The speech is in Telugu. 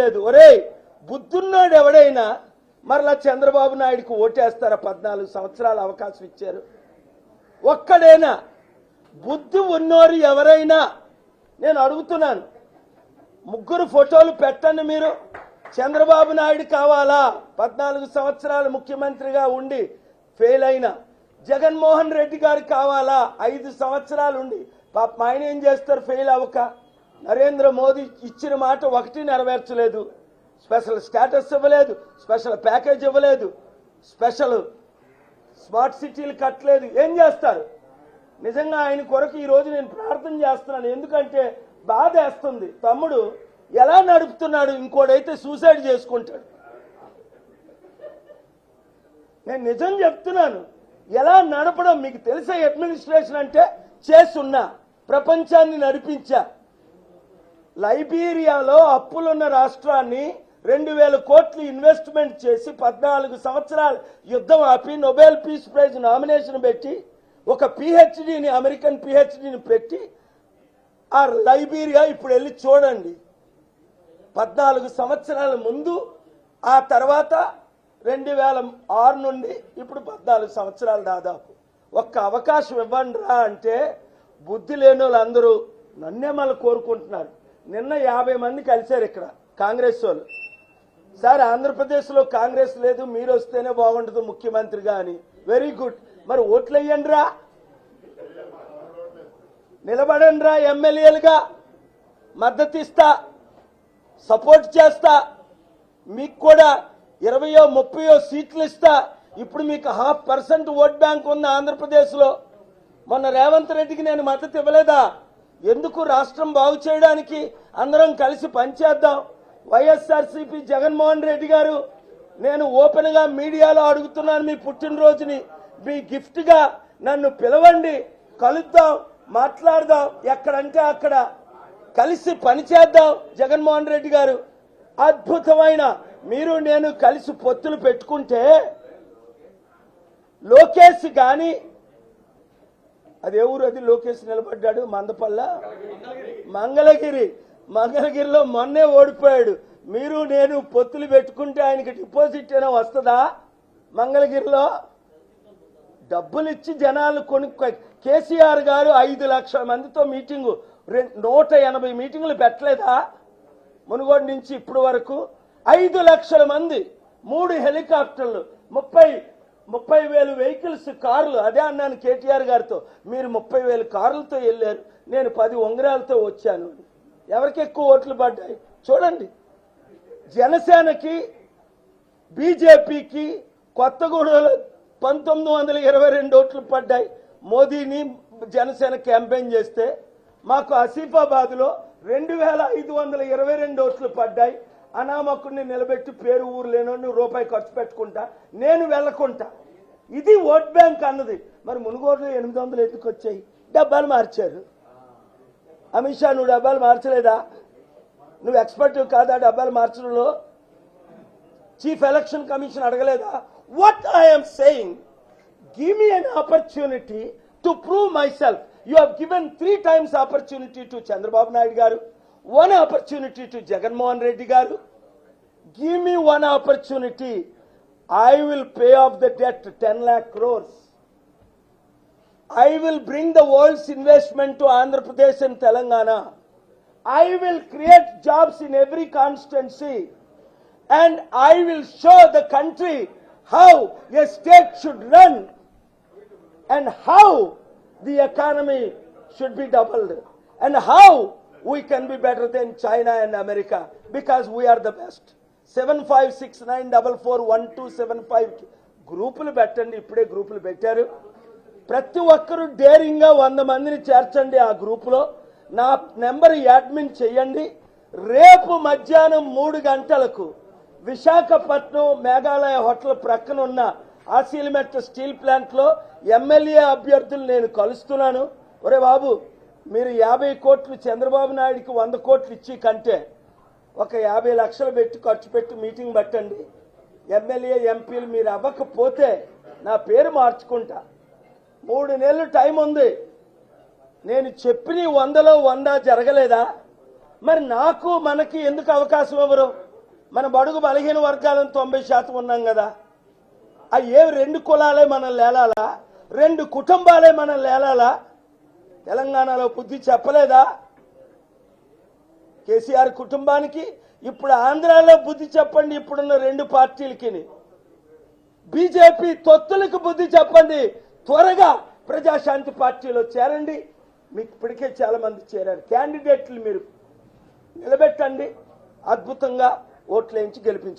లేదు. ఒరే బుద్ధున్నాడు ఎవడైనా మరలా చంద్రబాబు నాయుడుకి ఓటేస్తారా? పద్నాలుగు సంవత్సరాలు అవకాశం ఇచ్చారు. ఒక్కడైనా. బుద్ధి ఉన్నోరు ఎవరైనా. నేను అడుగుతున్నాను. ముగ్గురు ఫోటోలు పెట్టండి మీరు. చంద్రబాబు నాయుడు కావాలా? పద్నాలుగు సంవత్సరాలు ముఖ్యమంత్రిగా ఉండి ఫెయిల్ అయిన. జగన్మోహన్ రెడ్డి గారు కావాలా? ఐదు సంవత్సరాలు ఉండి. పాప ఆయన ఏం చేస్తారు? ఫెయిల్ అవ్వక. నరేంద్ర మోదీ ఇచ్చిన మాట ఒకటి నెరవేర్చలేదు. స్పెషల్ స్టేటస్ ఇవ్వలేదు స్పెషల్ ప్యాకేజ్ ఇవ్వలేదు స్పెషల్ స్మార్ట్ సిటీలు కట్టలేదు. ఏం చేస్తారు? నిజంగా ఆయన కొరకు ఈరోజు నేను ప్రార్థన చేస్తున్నాను. ఎందుకంటే బాధ వేస్తుంది. తమ్ముడు ఎలా నడుపుతున్నాడు ఇంకోడైతే సూసైడ్ చేసుకుంటాడు. నేను నిజం చెప్తున్నాను. ఎలా నడపడం మీకు తెలిసే అడ్మినిస్ట్రేషన్ అంటే చేస్తున్నా ప్రపంచాన్ని నడిపించా. లైబీరియాలో అప్పులున్న రాష్ట్రాన్ని రెండు వేల కోట్లు ఇన్వెస్ట్మెంట్ చేసి పద్నాలుగు సంవత్సరాలు యుద్ధం ఆపి నొబెల్ పీస్ ప్రైజ్ నామినేషన్ పెట్టి ఒక పిహెచ్డిని అమెరికన్ పిహెచ్డిని పెట్టి ఆ లైబీరియా ఇప్పుడు వెళ్ళి చూడండి. పద్నాలుగు సంవత్సరాల ముందు ఆ తర్వాత రెండు వేల ఆరు నుండి ఇప్పుడు పద్నాలుగు సంవత్సరాలు దాదాపు. ఒక్క అవకాశం ఇవ్వండి రా అంటే బుద్ధి లేని వాళ్ళందరూ నన్నే మళ్ళీ కోరుకుంటున్నారు. నిన్న యాభై మంది కలిశారు ఇక్కడ కాంగ్రెస్ వాళ్ళు. సార్ ఆంధ్రప్రదేశ్లో కాంగ్రెస్ లేదు మీరు వస్తేనే బాగుంటుంది ముఖ్యమంత్రిగా అని. వెరీ గుడ్ మరి ఓట్లు రా నిలబడండి రా ఎమ్మెల్యేలుగా? మద్దతు ఇస్తా సపోర్ట్ చేస్తా. మీకు కూడా ఇరవయో ముప్పయో సీట్లు ఇస్తా. ఇప్పుడు మీకు హాఫ్ పర్సెంట్ ఓట్ బ్యాంక్ ఉంది ఆంధ్రప్రదేశ్లో. మొన్న రేవంత్ రెడ్డికి నేను మద్దతు ఇవ్వలేదా? ఎందుకు రాష్ట్రం బాగు చేయడానికి అందరం కలిసి పనిచేద్దాం వైఎస్ఆర్సీపీ జగన్మోహన్ రెడ్డి గారు నేను ఓపెన్గా మీడియాలో అడుగుతున్నాను మీ పుట్టినరోజుని. మీ గిఫ్ట్గా నన్ను పిలవండి కలుద్దాం మాట్లాడదాం ఎక్కడంటే అక్కడ కలిసి పనిచేద్దాం జగన్మోహన్ రెడ్డి గారు. అద్భుతమైన మీరు నేను కలిసి పొత్తులు పెట్టుకుంటే లోకేష్ కానీ అది ఏ ఊరు? అది లోకేష్ నిలబడ్డాడు మందపల్ల. మంగళగిరి. మంగళగిరిలో మొన్నే ఓడిపోయాడు. మీరు నేను పొత్తులు పెట్టుకుంటే ఆయనకి డిపాజిట్ అయినా వస్తుందా? మంగళగిరిలో? డబ్బులు ఇచ్చి జనాలు కొను కేసీఆర్ గారు ఐదు లక్షల మందితో మీటింగు నూట ఎనభై మీటింగులు పెట్టలేదా? మునుగోడు నుంచి ఇప్పుడు వరకు ఐదు లక్షల మంది మూడు హెలికాప్టర్లు ముప్పై ముప్పై వేలు వెహికల్స్ కార్లు అదే అన్నాను కేటీఆర్ గారితో. మీరు ముప్పై వేలు కార్లతో వెళ్ళారు నేను పది ఉంగరాలతో వచ్చాను. ఎవరికి ఎక్కువ ఓట్లు పడ్డాయి? చూడండి. జనసేనకి బీజేపీకి కొత్తగూడలో పంతొమ్మిది వందల ఇరవై రెండు ఓట్లు పడ్డాయి. మోదీని జనసేన క్యాంపెయిన్ చేస్తే మాకు ఆసిఫాబాద్లో రెండు వేల ఐదు వందల ఇరవై రెండు ఓట్లు పడ్డాయి. అనామకుడిని నిలబెట్టి పేరు ఊరు లేనోడిని రూపాయి ఖర్చు పెట్టుకుంటా నేను వెళ్ళకుంటా. ఇది ఓట్ బ్యాంక్ అన్నది. మరి మునుగోడులో ఎనిమిది వందలు ఎందుకు వచ్చాయి? డబ్బాలు మార్చారు. అమిత్ షా నువ్వు డబ్బాలు మార్చలేదా? నువ్వు ఎక్స్పర్ట్ కాదా డబ్బాలు మార్చడంలో? చీఫ్ ఎలక్షన్ కమిషన్ అడగలేదా? What I'm saying give me an opportunity to prove myself you have given three times opportunity to Chandrababu Naidu garu. one opportunity to Jagannath Reddy garu. Give me one opportunity. I will pay off the debt 10 lakh crores. I will bring the world's investment to Andhra Pradesh and Telangana. I will create jobs in every constituency. And I will show the country how a state should run and how the economy should be doubled and how we can be better than China and America because we are the best. Seven five six nine double four one two seven five గ్రూపులు పెట్టండి ఇప్పుడే గ్రూపులు పెట్టారు. ప్రతి ఒక్కరూ డేరింగ్గా వంద మందిని చేర్చండి ఆ గ్రూపులో. నా నెంబర్ యాడ్మిన్ చేయండి. రేపు మధ్యాహ్నం మూడు గంటలకు విశాఖపట్నం మేఘాలయ హోటల్ ప్రక్కన ఉన్న ఆసిల్మెట్ స్టీల్ ప్లాంట్లో ఎమ్మెల్యే అభ్యర్థులు నేను కలుస్తున్నాను. ఒరే బాబు మీరు యాభై కోట్లు చంద్రబాబు నాయుడికి వంద కోట్లు ఇచ్చి కంటే ఒక యాభై లక్షలు పెట్టి ఖర్చు పెట్టి మీటింగ్ పెట్టండి. ఎమ్మెల్యే ఎంపీలు మీరు అవ్వకపోతే నా పేరు మార్చుకుంటా. మూడు నెలలు టైం ఉంది. నేను చెప్పిన వందలో వంద జరగలేదా? మరి నాకు మనకి ఎందుకు అవకాశం ఇవ్వరు మన బడుగు బలహీన వర్గాలను తొంభై శాతం ఉన్నాం కదా. ఆ ఏ రెండు కులాలే మనం లేలాలా రెండు కుటుంబాలే మనం లేలాలా తెలంగాణలో బుద్ధి చెప్పలేదా? కేసీఆర్ కుటుంబానికి ఇప్పుడు ఆంధ్రాలో బుద్ధి చెప్పండి ఇప్పుడున్న రెండు పార్టీలకి బీజేపీ తొత్తులకు బుద్ధి చెప్పండి త్వరగా ప్రజాశాంతి పార్టీలో చేరండి. మీకు ఇప్పటికే చాలా మంది చేరారు. క్యాండిడేట్లు మీరు నిలబెట్టండి. అద్భుతంగా ఓట్లేయించి గెలిపించండి.